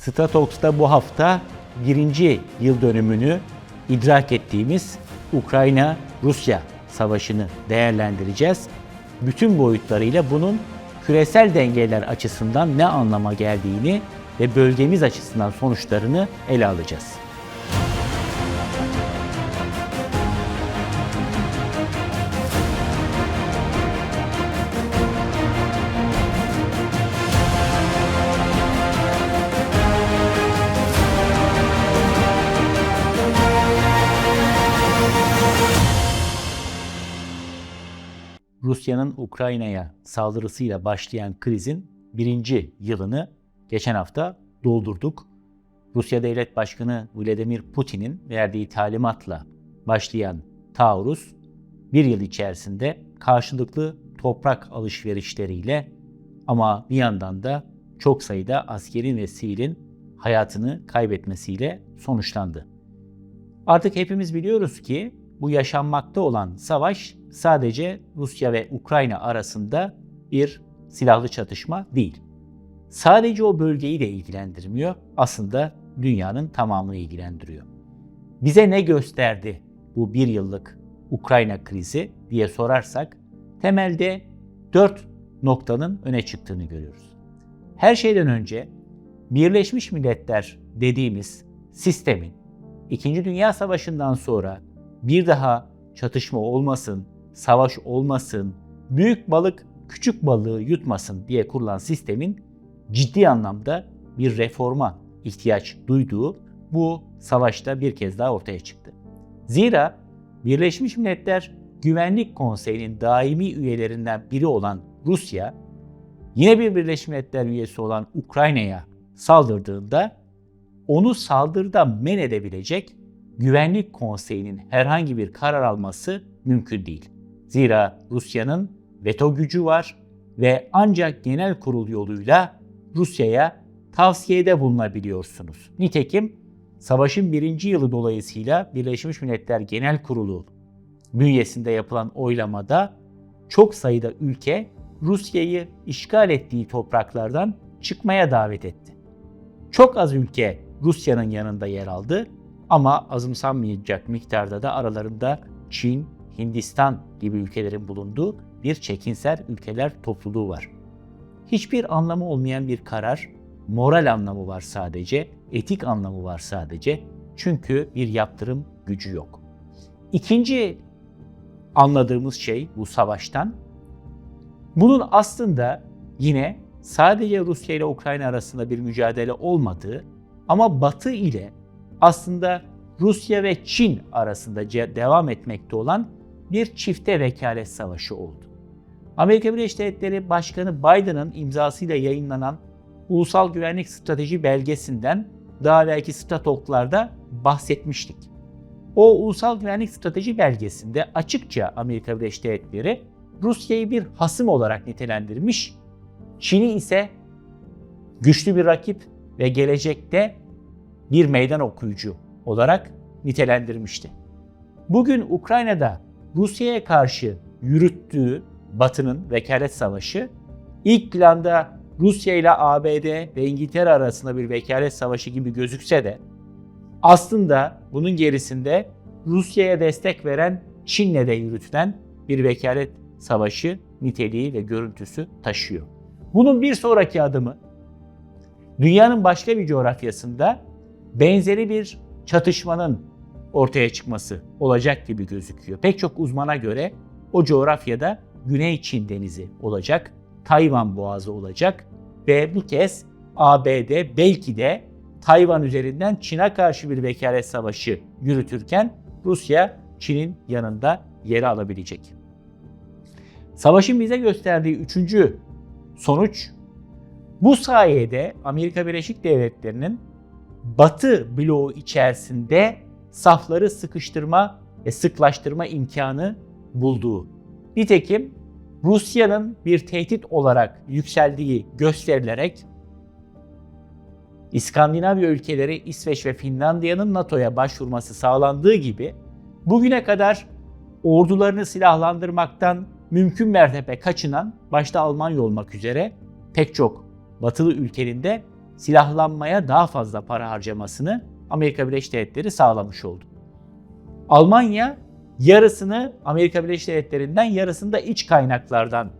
Stratox'ta bu hafta birinci yıl dönümünü idrak ettiğimiz Ukrayna-Rusya savaşını değerlendireceğiz. Bütün boyutlarıyla bunun küresel dengeler açısından ne anlama geldiğini ve bölgemiz açısından sonuçlarını ele alacağız. Rusya'nın Ukrayna'ya saldırısıyla başlayan krizin birinci yılını geçen hafta doldurduk. Rusya Devlet Başkanı Vladimir Putin'in verdiği talimatla başlayan taarruz bir yıl içerisinde karşılıklı toprak alışverişleriyle ama bir yandan da çok sayıda askerin ve sivilin hayatını kaybetmesiyle sonuçlandı. Artık hepimiz biliyoruz ki bu yaşanmakta olan savaş sadece Rusya ve Ukrayna arasında bir silahlı çatışma değil. Sadece o bölgeyi de ilgilendirmiyor. Aslında dünyanın tamamını ilgilendiriyor. Bize ne gösterdi bu bir yıllık Ukrayna krizi diye sorarsak temelde dört noktanın öne çıktığını görüyoruz. Her şeyden önce Birleşmiş Milletler dediğimiz sistemin İkinci Dünya Savaşı'ndan sonra bir daha çatışma olmasın, savaş olmasın, büyük balık küçük balığı yutmasın diye kurulan sistemin ciddi anlamda bir reforma ihtiyaç duyduğu bu savaşta bir kez daha ortaya çıktı. Zira Birleşmiş Milletler Güvenlik Konseyi'nin daimi üyelerinden biri olan Rusya, yine bir Birleşmiş Milletler üyesi olan Ukrayna'ya saldırdığında onu saldırıdan men edebilecek Güvenlik Konseyi'nin herhangi bir karar alması mümkün değil. Zira Rusya'nın veto gücü var ve ancak genel kurul yoluyla Rusya'ya tavsiyede bulunabiliyorsunuz. Nitekim savaşın birinci yılı dolayısıyla Birleşmiş Milletler Genel Kurulu bünyesinde yapılan oylamada çok sayıda ülke Rusya'yı işgal ettiği topraklardan çıkmaya davet etti. Çok az ülke Rusya'nın yanında yer aldı ama azımsanmayacak miktarda da aralarında Çin, Hindistan gibi ülkelerin bulunduğu bir çekinser ülkeler topluluğu var. Hiçbir anlamı olmayan bir karar, moral anlamı var sadece, etik anlamı var sadece. Çünkü bir yaptırım gücü yok. İkinci anladığımız şey bu savaştan, bunun aslında yine sadece Rusya ile Ukrayna arasında bir mücadele olmadığı ama Batı ile aslında Rusya ve Çin arasında devam etmekte olan bir çifte vekalet savaşı oldu. Amerika Birleşik Devletleri Başkanı Biden'ın imzasıyla yayınlanan Ulusal Güvenlik Strateji belgesinden daha belki statoklarda bahsetmiştik. O Ulusal Güvenlik Strateji belgesinde açıkça Amerika Birleşik Devletleri Rusya'yı bir hasım olarak nitelendirmiş, Çin'i ise güçlü bir rakip ve gelecekte bir meydan okuyucu olarak nitelendirmişti. Bugün Ukrayna'da Rusya'ya karşı yürüttüğü Batı'nın vekalet savaşı ilk planda Rusya ile ABD ve İngiltere arasında bir vekalet savaşı gibi gözükse de aslında bunun gerisinde Rusya'ya destek veren Çin'le de yürütülen bir vekalet savaşı niteliği ve görüntüsü taşıyor. Bunun bir sonraki adımı dünyanın başka bir coğrafyasında benzeri bir çatışmanın ortaya çıkması olacak gibi gözüküyor. Pek çok uzmana göre o coğrafyada Güney Çin Denizi olacak, Tayvan Boğazı olacak ve bu kez ABD belki de Tayvan üzerinden Çin'e karşı bir vekalet savaşı yürütürken Rusya Çin'in yanında yeri alabilecek. Savaşın bize gösterdiği üçüncü sonuç bu sayede Amerika Birleşik Devletleri'nin Batı bloğu içerisinde safları sıkıştırma ve sıklaştırma imkanı bulduğu. Nitekim Rusya'nın bir tehdit olarak yükseldiği gösterilerek İskandinavya ülkeleri İsveç ve Finlandiya'nın NATO'ya başvurması sağlandığı gibi bugüne kadar ordularını silahlandırmaktan mümkün mertebe kaçınan başta Almanya olmak üzere pek çok batılı ülkenin de silahlanmaya daha fazla para harcamasını Amerika Birleşik Devletleri sağlamış oldu. Almanya yarısını Amerika Birleşik Devletleri'nden yarısını da iç kaynaklardan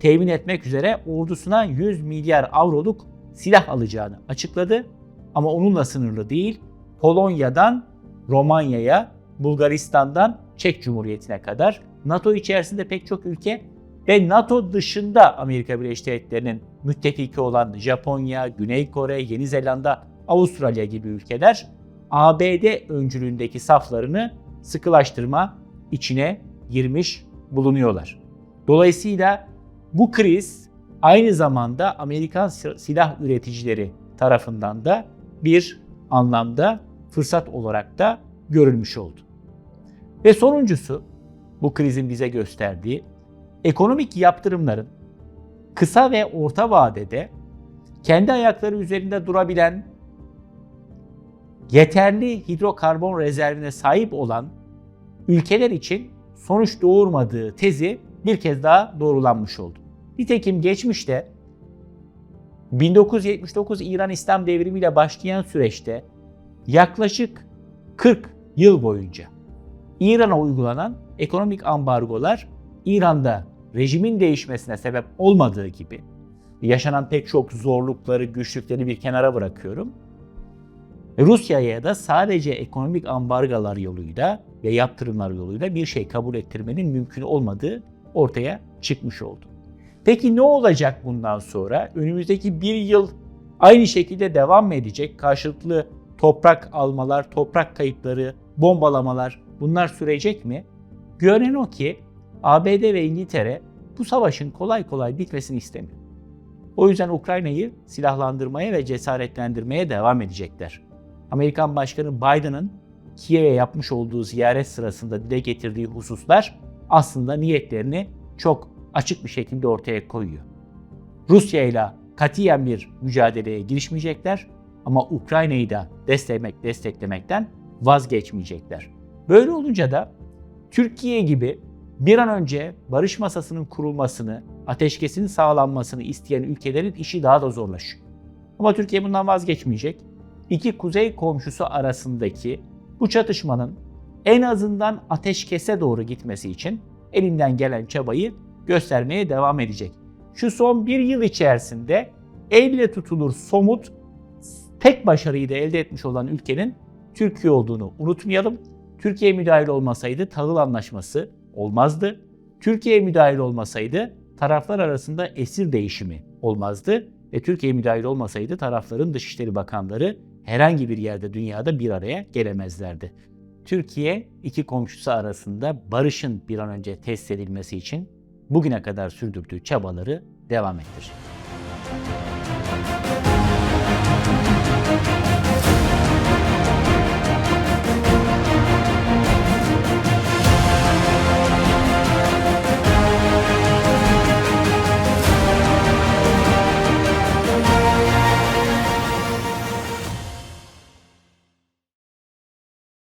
temin etmek üzere ordusuna 100 milyar avroluk silah alacağını açıkladı. Ama onunla sınırlı değil. Polonya'dan Romanya'ya, Bulgaristan'dan Çek Cumhuriyeti'ne kadar NATO içerisinde pek çok ülke ve NATO dışında Amerika Birleşik Devletleri'nin müttefiki olan Japonya, Güney Kore, Yeni Zelanda, Avustralya gibi ülkeler ABD öncülüğündeki saflarını sıkılaştırma içine girmiş bulunuyorlar. Dolayısıyla bu kriz aynı zamanda Amerikan silah üreticileri tarafından da bir anlamda fırsat olarak da görülmüş oldu. Ve sonuncusu bu krizin bize gösterdiği ekonomik yaptırımların kısa ve orta vadede kendi ayakları üzerinde durabilen yeterli hidrokarbon rezervine sahip olan ülkeler için sonuç doğurmadığı tezi bir kez daha doğrulanmış oldu. Nitekim geçmişte 1979 İran İslam Devrimi ile başlayan süreçte yaklaşık 40 yıl boyunca İran'a uygulanan ekonomik ambargolar İran'da rejimin değişmesine sebep olmadığı gibi yaşanan pek çok zorlukları, güçlükleri bir kenara bırakıyorum. Rusya'ya da sadece ekonomik ambargalar yoluyla ve yaptırımlar yoluyla bir şey kabul ettirmenin mümkün olmadığı ortaya çıkmış oldu. Peki ne olacak bundan sonra? Önümüzdeki bir yıl aynı şekilde devam mı edecek? Karşılıklı toprak almalar, toprak kayıpları, bombalamalar bunlar sürecek mi? Görünen o ki ABD ve İngiltere bu savaşın kolay kolay bitmesini istemiyor. O yüzden Ukrayna'yı silahlandırmaya ve cesaretlendirmeye devam edecekler. Amerikan Başkanı Biden'ın Kiev'e yapmış olduğu ziyaret sırasında dile getirdiği hususlar aslında niyetlerini çok açık bir şekilde ortaya koyuyor. Rusya ile katiyen bir mücadeleye girişmeyecekler ama Ukrayna'yı da desteklemek, desteklemekten vazgeçmeyecekler. Böyle olunca da Türkiye gibi bir an önce barış masasının kurulmasını, ateşkesin sağlanmasını isteyen ülkelerin işi daha da zorlaşıyor. Ama Türkiye bundan vazgeçmeyecek. İki kuzey komşusu arasındaki bu çatışmanın en azından ateşkese doğru gitmesi için elinden gelen çabayı göstermeye devam edecek. Şu son bir yıl içerisinde elle tutulur somut tek başarıyı da elde etmiş olan ülkenin Türkiye olduğunu unutmayalım. Türkiye müdahil olmasaydı tahıl anlaşması olmazdı. Türkiye müdahil olmasaydı taraflar arasında esir değişimi olmazdı ve Türkiye müdahil olmasaydı tarafların Dışişleri Bakanları herhangi bir yerde dünyada bir araya gelemezlerdi. Türkiye iki komşusu arasında barışın bir an önce tesis edilmesi için bugüne kadar sürdürdüğü çabaları devam ettirecek.